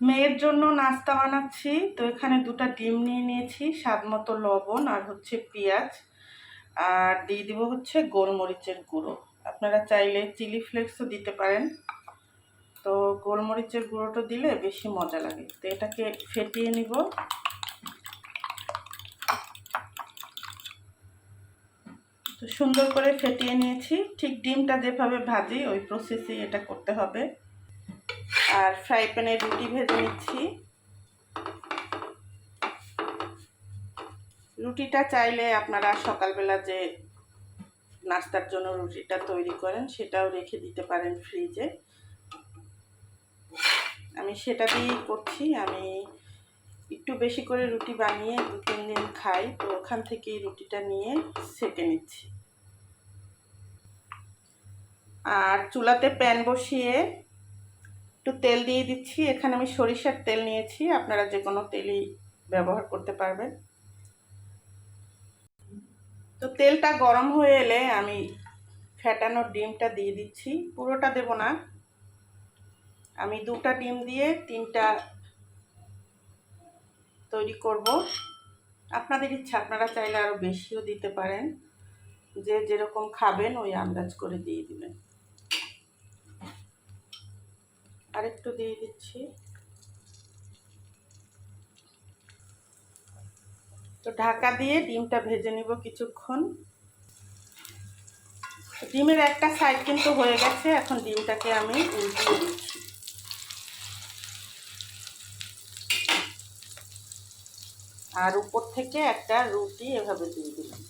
মেয়ের জন্য নাস্তা বানাচ্ছি। তো এখানে দুটো ডিম নিয়ে নিয়েছি, স্বাদ মতো লবণ আর হচ্ছে পেঁয়াজ। আর দিয়ে দিব হচ্ছে গোলমরিচের গুঁড়ো। আপনারা চাইলে চিলি ফ্লেক্সও দিতে পারেন। তো গোলমরিচের গুঁড়োটা দিলে বেশি মজা লাগে। তো এটাকে ফেটিয়ে নিব। তো সুন্দর করে ফেটিয়ে নিয়েছি। ঠিক ডিমটা যেভাবে ভাজি, ওই প্রসেসে এটা করতে হবে। আর ফ্রাই প্যানে রুটি ভেজে নিচ্ছি। রুটিটা চাইলে আপনারা সকালবেলা যে নাস্তার জন্য রুটিটা তৈরি করেন, সেটাও রেখে দিতে পারেন ফ্রিজে। আমি সেটা দিয়েই করছি। আমি একটু বেশি করে রুটি বানিয়ে দু তিন দিন খাই, তো ওখান থেকেই রুটিটা নিয়ে সেকে নিচ্ছি। আর চুলাতে প্যান বসিয়ে একটু তেল দিয়ে দিচ্ছি। এখানে আমি সরিষার তেল নিয়েছি। আপনারা যে কোনো তেলই ব্যবহার করতে পারবেন। তো তেলটা গরম হয়ে এলে আমি ফ্যাটানো ডিমটা দিয়ে দিচ্ছি। পুরোটা দেব না। আমি দুটা ডিম দিয়ে তিনটা তৈরি করব। আপনাদের ইচ্ছা, আপনারা চাইলে আরও বেশিও দিতে পারেন। যে যেরকম খাবেন ওই আন্দাজ করে দিয়ে দিবেন। আরেকটু দিয়ে দিচ্ছি। তো ঢাকা দিয়ে ডিমটা ভেজে নিব কিছুক্ষণ। ডিমের একটা সাইড কিন্তু হয়ে গেছে, এখন ডিমটাকে আমি উল্টিয়ে দিচ্ছি। আর উপর থেকে একটা রুটি এভাবে দিয়ে দিলাম।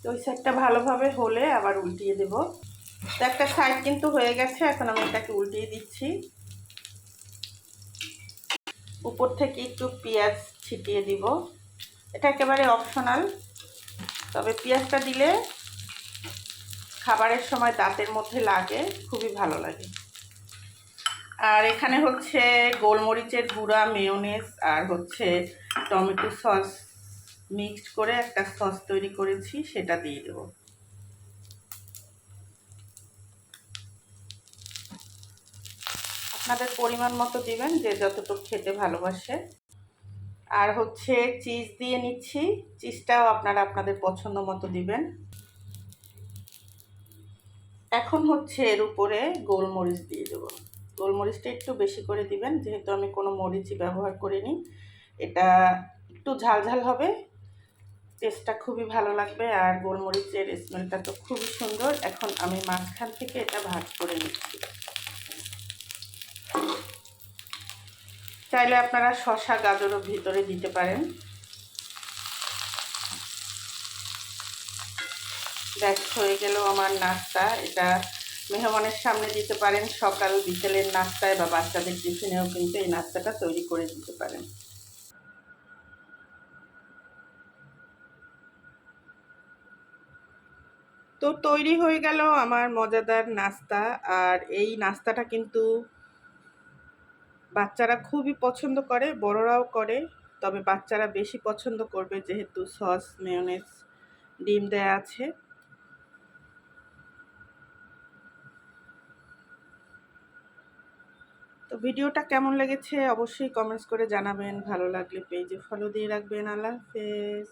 তো ওই সাইডটা ভালোভাবে হলে আবার উল্টিয়ে দেব। তো একটা সাইড কিন্তু হয়ে গেছে, এখন আমি এটাকে উল্টিয়ে দিচ্ছি। উপর থেকে একটু পেঁয়াজ ছিটিয়ে দিব। এটা একেবারে অপশনাল তবে পেঁয়াজটা দিলে খাবারের সময় দাঁতের মধ্যে লাগে, খুবই ভালো লাগে। আর এখানে হচ্ছে গোলমরিচের গুঁড়া মেয়োনেজ আর হচ্ছে টমেটো সস মিক্সড করে একটা সস তৈরি করেছি, সেটা দিয়ে দেব। আপনাদের পরিমাণ মতো দিবেন, যে যতটুকু খেতে ভালোবাসে। আর হচ্ছে চিজ দিয়ে নিচ্ছি, চিজটাও আপনারা আপনাদের পছন্দ মতো দিবেন। এখন হচ্ছে এর উপরে গোলমরিচ দিয়ে দেব। গোলমরিচটা একটু বেশি করে দিবেন, যেহেতু আমি কোনো মরিচই ব্যবহার করিনি। এটা একটু ঝালঝাল হবে টেস্টটা খুবই ভালো লাগবে আর গোলমরিচের স্মেলটা তো খুবই সুন্দর। এখন আমি মাঝখান থেকে এটা ভাগ করে নিচ্ছি। চাইলে আপনারা শশা গাজরও ভিতরে দিতে পারেন। দেখ হয়ে গেল আমার নাস্তা। এটা মেহমানের সামনে দিতে পারেন। সকাল বিকেলের নাস্তায় বা বাচ্চাদের টিফিনেও কিন্তু এই নাস্তাটা তৈরি করে দিতে পারেন। তো তৈরি হয়ে গেল আমার মজাদার নাস্তা। আর এই নাস্তাটা কিন্তু বাচ্চারা খুবই পছন্দ করে, বড়রাও করে। তবে বাচ্চারা বেশি পছন্দ করবে যেহেতু সস মেয়নেজ ডিম দেয়া আছে। তো ভিডিওটা কেমন লেগেছে অবশ্যই কমেন্টস করে জানাবেন। ভালো লাগলে পেজে ফলো দিয়ে রাখবেন। আল্লাহ হাফেজ।